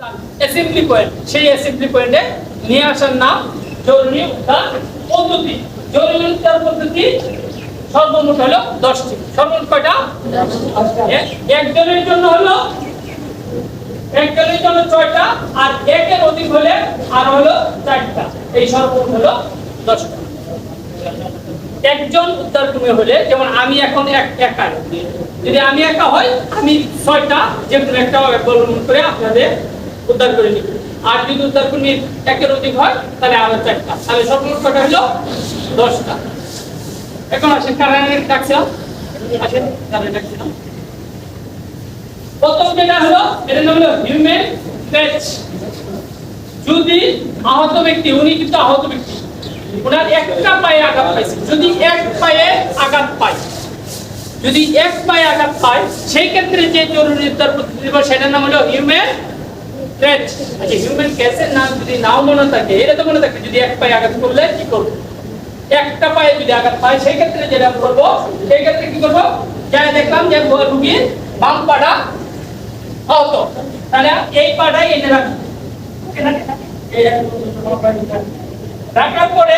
Assembly point সেই assembly পয়েন্টে নিয়ে আসার নাম জরুরি উদ্ধার পদ্ধতি। জরুরি উদ্ধার পদ্ধতি সর্বমোট হলো দশটি। সর্বমোট কয়টা? একজনের জন্য হলো একজনের জন্য ছয়টা আর একের অধিক হলে আর হলো চারটা। এই সর্বমোট হলো দশটা। একজন উদ্ধার কর্মী হলে যেমন আমি এখন এক একা। যদি আমি একা হই আমি ছয়টা যে একটা করে আপনাদের উদ্ধার করে নিব। আর যদি উদ্ধার কর্মী একের অধিক হয়, তাহলে আরও চারটা। তাহলে সর্বমোট কটা হলো? দশটা। এখন আসেন কারণে ডাকছিলাম? আসেন কারণে ডাকছিলাম? প্রথম যেটা হলো এটা হলো হিউম্যান টেচ যদি আহত ব্যক্তি, উনি কিন্তু আহত ব্যক্তি। ওনার একটা পায়ে আঘাত পাইছে। যদি এক পায়ে আঘাত পায়, যদি এক পায়ে আঘাত পায়, সেই ক্ষেত্রে যে জরুরি উদ্ধার পদ্ধতি সেটার নাম হলো হিউম্যান থ্রেট আচ্ছা হিউম্যান কেসের নাম যদি নাও মনে থাকে, এটা তো মনে থাকে, যদি এক পায়ে আঘাত করলে কি করব? একটা পায়ে যদি আঘাত পায় সেই ক্ষেত্রে যেটা করব সেই ক্ষেত্রে কি করব? যাই দেখলাম যে রুগীর বাম পাটা আহত। তাহলে এই পাটাই এনে রাখব। রাখার পরে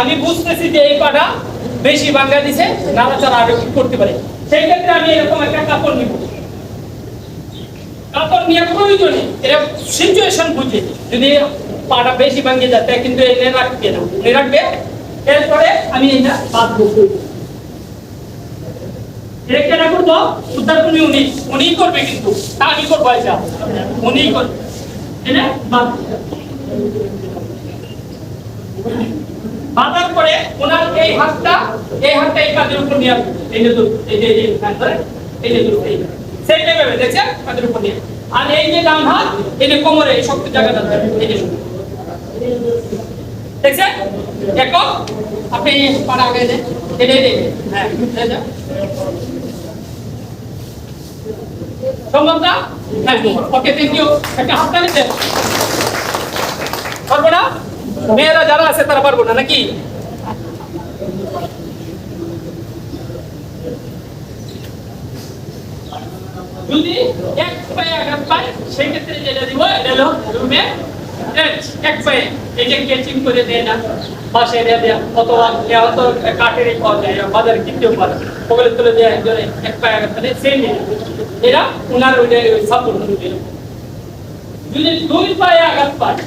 আমি বুঝতেছি যে এই পাটা বেশি ভাঙ্গা দিছে নাড়াচাড়া আরও করতে পারে? সেই ক্ষেত্রে আমি এরকম একটা কাপড় নিব। কাপড় নিয়ে প্রয়োজনে এটা সিচুয়েশন বুঝে। যদি পাটা বেশি ভাঙ্গে যায়, তাই কিন্তু এনে রাখবে না। উনি রাখবে? এরপরে আমি এটা বাদ করব? এই হাতটা এই হাতটা এই কাঁধের উপর নিয়ে আসবে। এই যে এই যে এই যে এই যে। সেইটা ভেবে দেখছেন নিয়ে আর এই যে ডান হাত, এই কোমরে, এই শক্ত জায়গাটা এই যে দেখো, আপনি পাড়া আগে দেন হ্যাঁ এই যে। সম্ভব না? হ্যাঁ ওকে থ্যাংক ইউ একটা হাত পারব না? মেয়েরা যারা আছে তারা পারব না, নাকি? যদি এক পায়ে আঘাত পায় সেই ক্ষেত্রে যেটা দিব, এটা হলো রুমে এক পায়ে কেচিং করে দেয় না পাশে অথবা কাঠেরই পাওয়া যায় বাজারে কিনতেও পারে তুলে একজনে এক পায়ে আঘাত সেই নিয়ে এরা ওনার সাপোর্ট দিল যদি দুই পায়ে আঘাত পায়,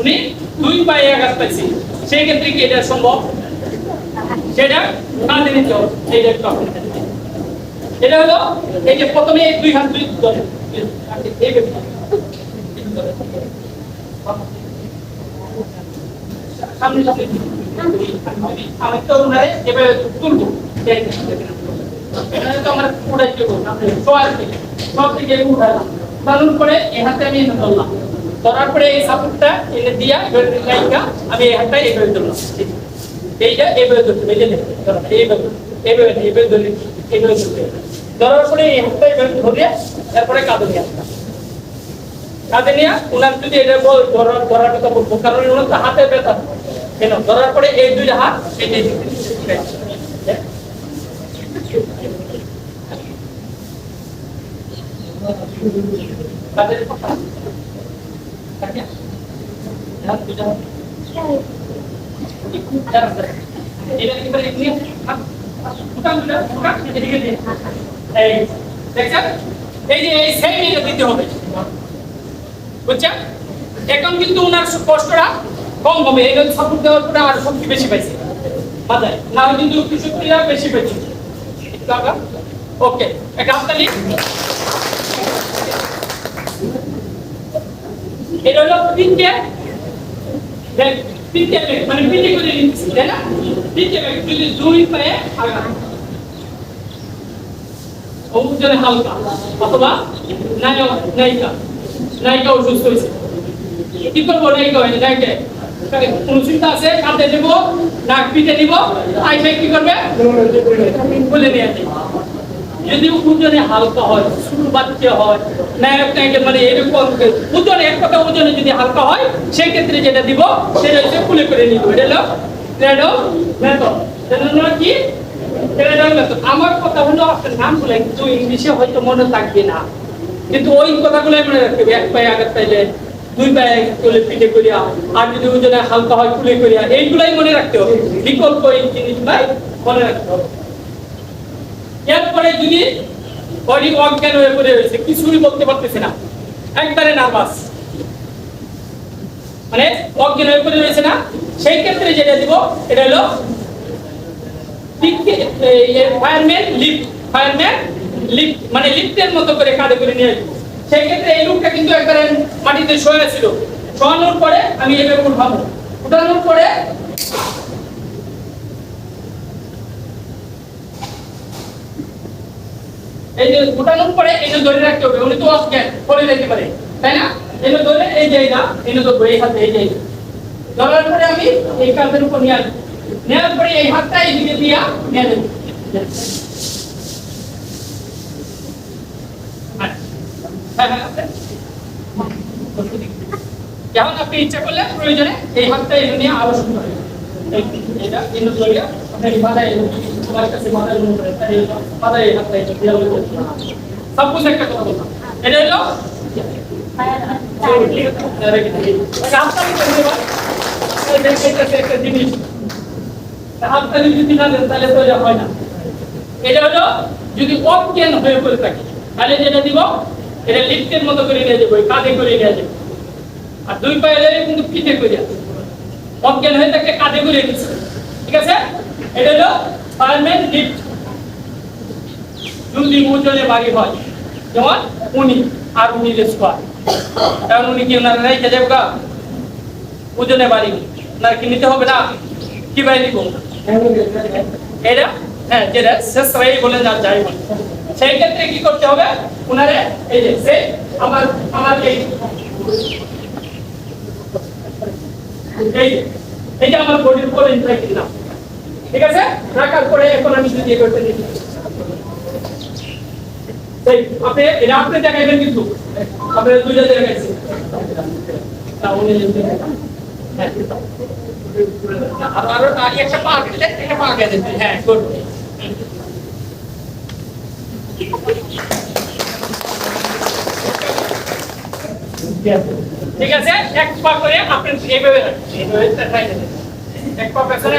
উনি দুই পায়ে আঘাত পাইছে সেই ক্ষেত্রে কি এটা সম্ভব? সেটা কাঁদে নিতে হবে। এটা হলো এই যে প্রথমে দুই হাত দুই ধরে সামনে আমি এভাবে উঠালাম পরে এই হাতে আমি এনে ধরলাম ধরার পরে এই সাপোর্টটা এনে দিয়া এভাবে আমি এই হাতটা এইভাবে ধরলাম এইটা এইভাবে ধরতে হবে, এই যে দেখুন, ধরো, এইভাবে এইভাবে এইভাবে ধরে ধরতে হবে। ধরার পরে এই হাতটা এইভাবে ধরে তারপরে কাঁধে নিয়ে আসলাম কাঁধে নিয়ে ওনার যদি এটা ধরার ধরার কথা বলব কারণ ওনার তো হাতে ব্যথা। কেন? ধরার পরে এই দুইটা হাত এই যে কাঁধের কথা? হাত দুইটা হাত। এটা কি এমনি হাত এই দেখছেন এই যে এটা কিন্তু ওনার কষ্টটা আর বেশি পাইছে। মাথায় ওকে একটা হাততালি এটা হলো তিনটে দেখ, মানে তিনটে করে নিচ্ছি, তাই না? যদি দুই পায়ে ওজনে হালকা, অথবা নায়ক, নায়িকা নায়িকা অসুস্থ হয়েছে। কি করব, নায়িকা হয়নি নায়িকা কোন চিন্তা আছে? কাঁধে নেব, নাক পিঠে নিব আইসে কি করবে? বলে নিয়ে যদি ওজনে হালকা হয় শুরু বাচ্চা হয় নায়ক নায়কের মানে এরকম ওজনে এক কথা ওজনে যদি হালকা হয় সেই ক্ষেত্রে যেটা দিব, সেটা হচ্ছে খুলে করে নিব। এটা হলো কি? আমার কথা হলো কিন্তু ইংলিশে হয়তো মনে থাকবে না। কিন্তু ওই কথাগুলো মনে রাখতে এক পায়ে আঘাত পাইলে দুই পায়ে কোলে পিঠে করিয়া আর যদি ওজনে হালকা হয়, কুলে করিয়া এইগুলাই মনে রাখতে হবে। বিকল্প এই জিনিসগুলাই মনে রাখতে হবে। এরপরে যদি বডি অজ্ঞান হয়ে পড়ে রয়েছে কিছুই বলতে পারতেছে না। একবারে নার্ভাস মানে অজ্ঞান হয়ে পড়ে রয়েছে না? সেই ক্ষেত্রে যেটা দিব, এটা হলো ফায়ারম্যান ফায়ারম্যান মানে লিফটের মতো করে কাঁধে করে নিয়ে আসব। সেই ক্ষেত্রে এই লোকটা কিন্তু একবারে মাটিতে শুয়ে ছিল। শোয়ানোর পরে আমি এভাবে উঠাবো। উঠানোর পরে এই যে উঠানোর পরে এই যে ধরে রাখতে হবে উনি তো অজ্ঞান পরে যেতে পারে তাই না? এই ধরে এই যে না এই ধরবো এই হাতে এই যে ধরার পরে আমি এই কাঁধের উপর নিয়ে আসব। নেওয়ার পরে এই হাতটা এইদিকে দিয়া নিয়ে দেবো হ্যাঁ, হ্যাঁ, হ্যাঁ। যেমন আপনি ইচ্ছা করলে প্রয়োজনে এই হাতটা এই নিয়ে আরও শুরু এটা ইন্দু ধরিয়া আপনার এই মাথায় এটা হলো যদি না দেন অজ্ঞান হয়ে পড়ে থাকে, তাহলে যেটা দিব? এটা লিফটের মতো করে নিয়ে যাব কাঁধে করে নিয়ে যাব। আর দুই পায়ে ধরে কিন্তু পিঠে করে অজ্ঞান হয়ে থাকলে কাঁধে করে নিচ্ছে। ঠিক আছে? এটা হলো ফায়ারম্যান লিফট যদি ওজনে বাড়ি হয়। যেমন উনি আর উনি স্কোয়ার কারণ উনি কি ওনারা রেখে যাব গা? ওজনে বাড়ি। ওনার কি নিতে হবে না? কি বাড়ি দিব এটা? হ্যাঁ যেটা শেষ রাই বলে না যাই সেই ক্ষেত্রে কি করতে হবে? ওনারে এই যে, সে আমার আমার এই এই যে আমার বডির উপর ইনফ্লাই দিলাম। ঠিক আছে? রাখার পরে এখন আমি যদি করতে দিই এই আপনি এটা আপনি দেখাইবেন কিন্তু। আপনি দুইটা দেখাইছি তা হ্যাঁ। আর আরও আর একটা পা দিলে একটা পা গেছে হ্যাঁ গুড ঠিক আছে? এক পা করে আপনি এইভাবে এইভাবে এক পা পেছনে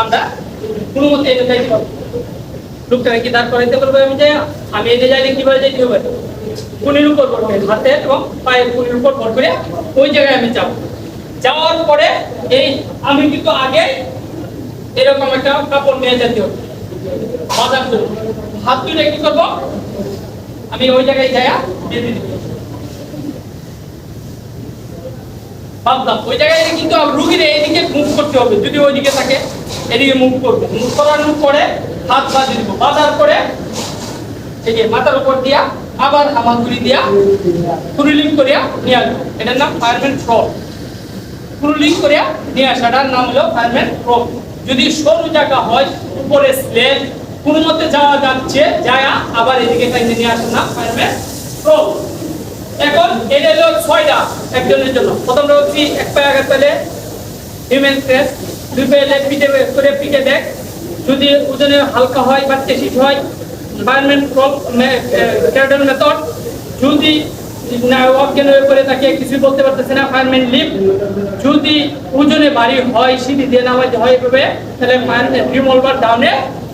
আমরা কোনো মতে এটা যাইতে পারব লোকটাকে কি দাঁড় করাইতে পারব আমি যাই আমি এতে যাইলে কীভাবে যাইতে হবে? কুনির উপর ভর করে হাতে এবং পায়ের কুনির উপর ভর করে ওই জায়গায় আমি যাব। যাওয়ার পরে এই আমি কিন্তু আগে এরকম একটা কাপড় নিয়ে যেতে হবে বাজার হাত দুটো কি করব? আমি ওই জায়গায় যাইয়া বেঁধে দিব। ভাবলাম, ওই জায়গায় কিন্তু রুগীর এইদিকে মুভ করতে হবে, যদি ওইদিকে থাকে, এদিকে মুভ করবে। মুভ করানোর পরে হাত বাঁধিয়ে দিব। বাঁধার যে মাথার উপর দিয়া আবার হামাগুড়ি দিয়া কুরুলিং করিয়া নিয়ে আসব। এটার নাম ফায়ারম্যান ফ্রড কুরুলিং করিয়া নিয়ে আসাটার নাম হলো ফায়ারম্যান ফ্রড যদি সরু জায়গা হয়, উপরে স্লেট কোনো মতে যাওয়া যাচ্ছে, যায়া আবার এদিকে টাইমে নিয়ে আসে না ফায়ারম্যান ফ্রড এখন এটা হলো ছয়টা একজনের জন্য। প্রথম হচ্ছে এক পায়ে আঘাত পেলে হিউম্যান ক্রেস দুই পায়ে পিঠে করে পিঠে দেখ। যদি ওজনে হালকা হয় বা টেসিড হয় এনভায়রনমেন্ট ক্যারেক্টার মেথড যদি অজ্ঞান হয়ে পড়ে তাকে কিছু বলতে পারতেছে না ফায়ারম্যান লিফট যদি ওজনে ভারী হয়, সিঁড়ি দিয়ে নামাইতে হয় এভাবে, তাহলে রিমলভার ডাউনে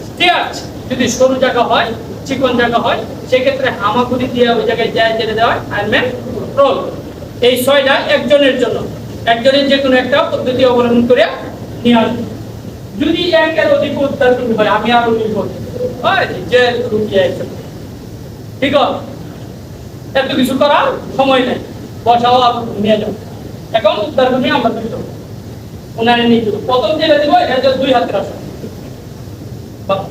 স্টেয়ার্স যদি সরু জায়গা হয়, চিকন জায়গা হয় সেক্ষেত্রে হামাগুড়ি দিয়ে ওই জায়গায় যায় যেতে দেওয়া ফায়ারম্যান রোল এই ছয়টা একজনের জন্য। একজনের যে কোনো একটা পদ্ধতি অবলম্বন করে নিয়ে যদি একের অধিক উদ্ধার হয়, আমি আরও হয়, যে রুগী ঠিক আছে? এত কিছু করার সময় নেই। বসাও আর নিয়ে যাও। এখন উদ্ধার তুমি আমরা দেবো ওনারে নিয়ে যাব। প্রথম যেটা দিব, এটা দুই হাতের আসন। বাহ।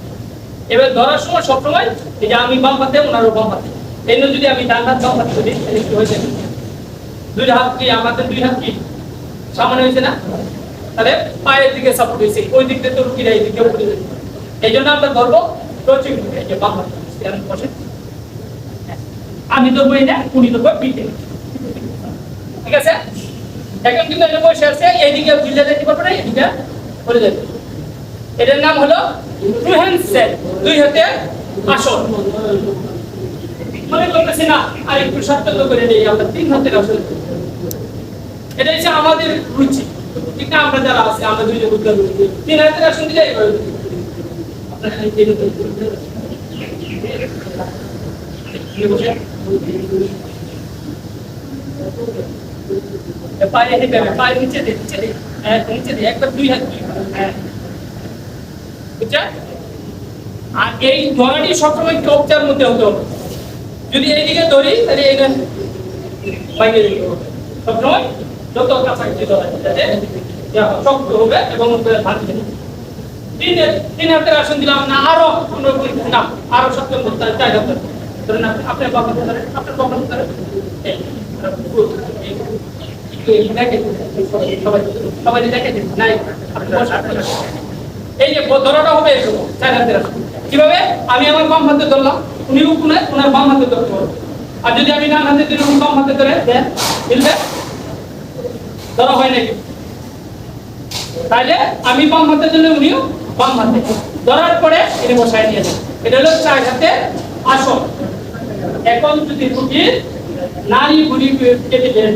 এবার ধরার সময় সবসময় এই যে আমি বাম হাতে, ওনারও বাম হাতে। এই জন্য যদি আমি ডান হাত, বাম হাতে করি, তাহলে কি হয়ে দুই হাত কি আমাদের দুই হাত কি? সামনে হয়েছে না? তাহলে পায়ের দিকে সাপোর্ট হয়েছে, ওই দিক দিয়ে তো রুগীরা এই দিকে উপরে এই জন্য আমরা ধরবো টচিং এই যে বাম হাত। বসে আমি ধরবো না উনি ধরবো পিঠে। ঠিক আছে? এখন কিন্তু এটা বসে আছে, এইদিকে ঝুলে যেতে পারবে না এদিকে পড়ে যাবে এটার নাম হলো হ্যান্ড দুই হাতে আসন। মনে করতেছি না আর একটু সতর্ক করে নেই আমরা তিন হাতের আসন এটা হচ্ছে আমাদের রুচি। ঠিক না? আমরা যারা আছে আমরা দুইজন উদ্যোগ তিন হাতের আসন দিলে পায়ে হেঁটে পায়ে নিচে দে, নিচে দে। হ্যাঁ, নিচে দে, একবার দুই হাত দুই হ্যাঁ। বুঝছেন? আর এই ধরাটি সবসময় চোখটার মধ্যে হতে হবে যদি এইদিকে ধরি তাহলে এইখান বাইরে দিকে হবে সবসময় যত কাছাকাছি ধরা যাতে শক্ত হবে এবং ভাঙবে না। তিন হাতের আসন দিলাম না আরও না আরও শক্ত করতে হবে, চার হাতের ধরেন আপনার বাবা ধরেন আপনার বাবা দেখেন, সবাই সবাই দেখে দিন নাই আপনি। এই যে ধরাটা হবে এরকম, চার হাতের কীভাবে? আমি আমার বাম হাতে ধরলাম উনি উপনে ওনার বাম হাতে ধরতে পারব আর যদি আমি ডান হাতে ধরে বাম হাতে ধরে দেন মিলবে? ধরা হয় নাকি? তাহলে আমি বাম হাতে দিলে উনিও বাম হাতে। ধরার পরে এটা বসায় নিয়ে যান। এটা হলো চার হাতে আসন এখন যদি রুগীর নারী বুড়ি কেটে যায়।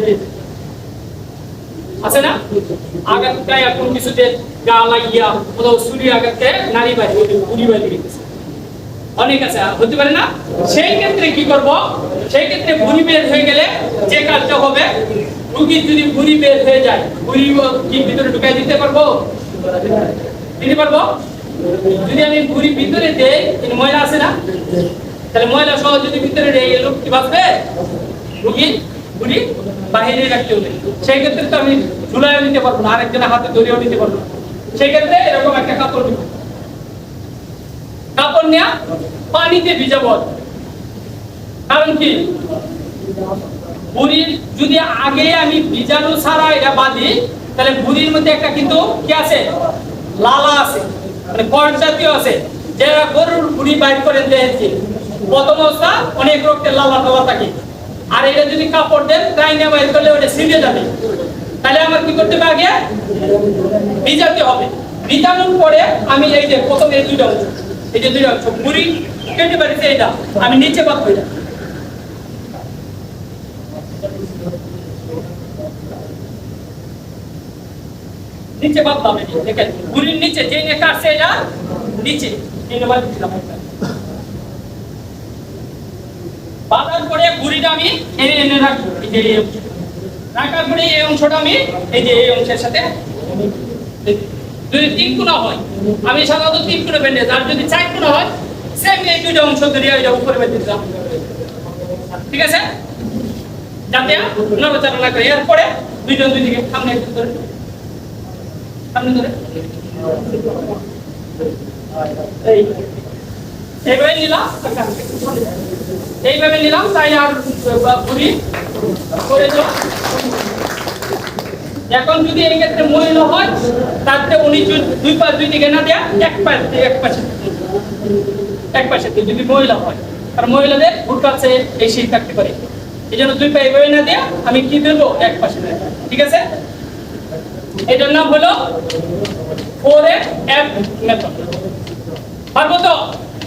আছে না? আঘাতটায় এখন কিছুতে গা লাগিয়া কোথাও ছুরি আঘাতে নারী বাড়ি বুড়ি বাড়ি গেছে অনেক আছে হতে পারে না? সেই ক্ষেত্রে কি করব? সেই ক্ষেত্রে ভুঁড়ি বের হয়ে গেলে যে কাজটা হবে রুগীর যদি ভুঁড়ি বের হয়ে যায় ভুঁড়ি কি ভিতরে ঢুকাই দিতে পারব? দিতে পারব? যদি আমি ভুঁড়ি ভিতরে দেই ময়লা আছে না? তাহলে ময়লা সহ যদি ভিতরে দেই লোক কি বাঁচবে? রুগী? ভুঁড়ি বাহিরে রাখতে সেই ক্ষেত্রে তো আমি ঝুলাইও নিতে পারব না, আরেকজনের হাতে ধরেও নিতে পারব না। এরকম একটা কাপড় দিব কাপড় নেয়া, পানিতে ভিজাবো কারণ কি? বুড়ির যদি আগে আমি ভিজানো ছাড়া এটা বাঁধি, তাহলে বুড়ির মধ্যে একটা কিন্তু কি আছে? লালা আছে মানে কট জাতীয় আছে। যারা গরুর বুড়ি বাইর করে দেখছি প্রথম অবস্থা অনেক রক্তের লালা টালা থাকে। আর এটা যদি কাপড় দেন টাইনে বাইর করলে ওটা ছিঁড়ে যাবে। তাহলে আমার কি করতে হবে আগে? ভিজাতে হবে। ভিজানোর পরে আমি এই যে প্রথম এই দুইটা এই যে দুইটা অংশ বুড়ি কেটে পারিছে এটা, আমি নিচে বাদ এটা নিচে বাঁধলাম এই দেখেন বুড়ির নিচে যে কাটছে এটা, নিচে। এই বাদ দিলাম একটা। বাঁধার পরে বুড়িটা আমি এনে এনে রাখব, এই যে। রাখার পরে এই অংশটা আমি, এই যে এই অংশের সাথে যদি তিন কোনা হয়। আমি সাধারণত তিন কোনা বেঁধে আর যদি চার কোনা হয় সেম এই দুইটা অংশ ধরে এটা উপরে বেঁধে দিলাম। ঠিক আছে? যাতে নড়াচড়া না করে। এরপরে দুইজন দুই দিকে সামনে একটু ধরে। সামনে ধরে। এইভাবে নিলাম এইভাবে নিলাম তাই আর ঘুরি করে এখন যদি এই ক্ষেত্রে মহিলা হয় তাতে উনি দুই পা দুই দিকে না দেয়া, এক পাশ এক পাশে এক পাশে যদি মহিলা হয়। আর মহিলাদের ভুট আছে, এই শীত থাকতে পারে। এই জন্য দুই পা এইভাবে না দেয়া, আমি কি দেবো? এক পাশে ঠিক আছে? এটার নাম হলো ফোর এফ মেথড পারব তো?